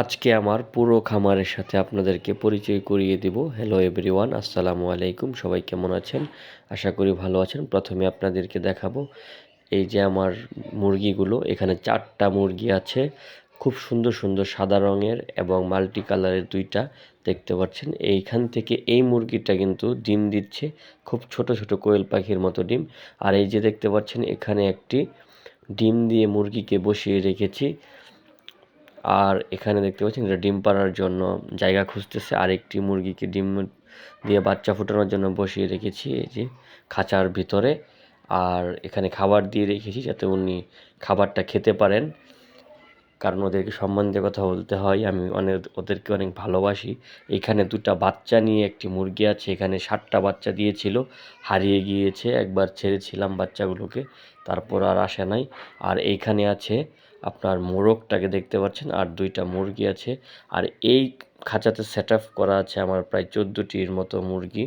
আজকে আমার পুরো খামারের সাথে আপনাদেরকে পরিচয় করিয়ে দিব। হ্যালো এভরিওয়ান আসসালামু আলাইকুম, সবাই কেমন আছেন? আশা করি ভালো আছেন। প্রথমে আপনাদেরকে দেখাবো এই যে আমার মুরগিগুলো, এখানে চারটা মুরগি আছে। খুব সুন্দর সুন্দর সাদা রঙের এবং মাল্টি কালারের দুইটা দেখতে পাচ্ছেন। এইখান থেকে এই মুরগিটা কিন্তু ডিম দিচ্ছে, খুব ছোট ছোট কোয়েল পাখির মতো ডিম। আর এই যে দেখতে পাচ্ছেন, এখানে একটি ডিম দিয়ে মুরগিকে বসিয়ে রেখেছি। আর এখানে দেখতে পাচ্ছেন এটা ডিম পাড়ার জন্য জায়গা খুঁজতেছে। আরেকটি মুরগিকে ডিম দিয়ে বাচ্চা ফোটানোর জন্য বসিয়ে রেখেছি, এই যে খাঁচার ভিতরে। আর এখানে খাবার দিয়ে রেখেছি যাতে উনি খাবারটা খেতে পারেন। কারণ ওদেরকে সম্মান দিয়ে কথা বলতে হয়। আমি অনেক ওদেরকে অনেক ভালোবাসি। এখানে দুটা বাচ্চা নিয়ে একটি মুরগি আছে। এখানে ষাটটা বাচ্চা দিয়েছিল। হারিয়ে গিয়েছে। একবার ছেড়েছিলাম বাচ্চাগুলোকে। তারপর আর আসে নাই। আর এইখানে আছে আপনার মোরগটাকে দেখতে পাচ্ছেন। আর দুইটা মুরগি আছে। আর এই খাঁচাতে সেট করা আছে আমার প্রায় চোদ্দোটির মতো মুরগি।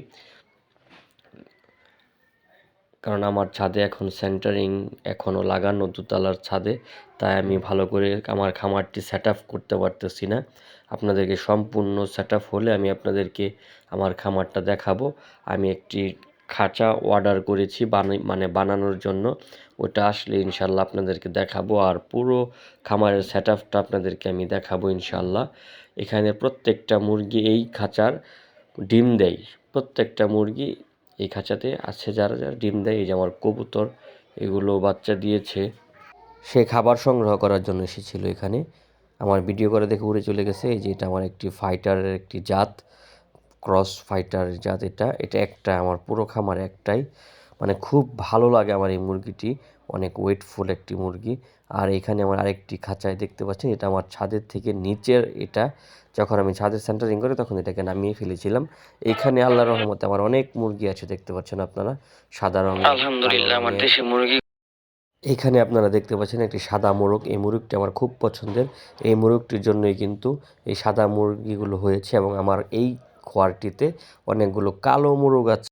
কারণ আমার ছাদে এখন সেন্টারিং এখনও লাগানো দুতলার ছাদে, তাই আমি ভালো করে আমার খামারটি সেট আপ করতে পারতেছি না। আপনাদেরকে সম্পূর্ণ সেট আপ হলে আমি আপনাদেরকে আমার খামারটা দেখাবো। আমি একটি খাঁচা অর্ডার করেছি মানে বানানোর জন্য। ওটা আসলে ইনশাল্লাহ আপনাদেরকে দেখাবো আর পুরো খামারের সেট আপটা আপনাদেরকে আমি দেখাবো ইনশাল্লাহ। এখানে প্রত্যেকটা মুরগি এই খাঁচার ডিম দেয়। প্রত্যেকটা মুরগি এই খাঁচাতে আছে যারা যারা ডিম দেয়, এই যে আমার কবুতর, এগুলো বাচ্চা দিয়েছে। সে খাবার সংগ্রহ করার জন্য এসেছিল এখানে। আমার ভিডিও করে দেখে উড়ে চলে গেছে। এই যে এটা আমার একটি ফাইটারের একটি জাত ক্রস ফাইটার জাত এটা। এটা একটা, আমার পুরো খামার একটাই। মানে খুব ভালো লাগে আমার এই মুরগিটি। অনেক ওয়েটফুল একটি মুরগি। আর এখানে আমার আরেকটি খাঁচায় দেখতে পাচ্ছেন এটা আমার ছাদের থেকে নিচের এটা। যখন আমি ছাদের সেন্টারিং করি তখন এটাকে নামিয়ে ফেলেছিলাম। এইখানে আল্লাহ রহমতে আমার অনেক মুরগি আছে দেখতে পাচ্ছেন আপনারা। সাদা রঙের আলহামদুলিল্লাহ আমার দেশে মুরগি। এখানে আপনারা দেখতে পাচ্ছেন একটি সাদা মোরগ। এই মুরগটি আমার খুব পছন্দের। এই মুরগটির জন্যই কিন্তু এই সাদা মুরগিগুলো হয়েছে এবং আমার এই কোয়ার্টিতে অনেকগুলো কালো মোরগ আছে।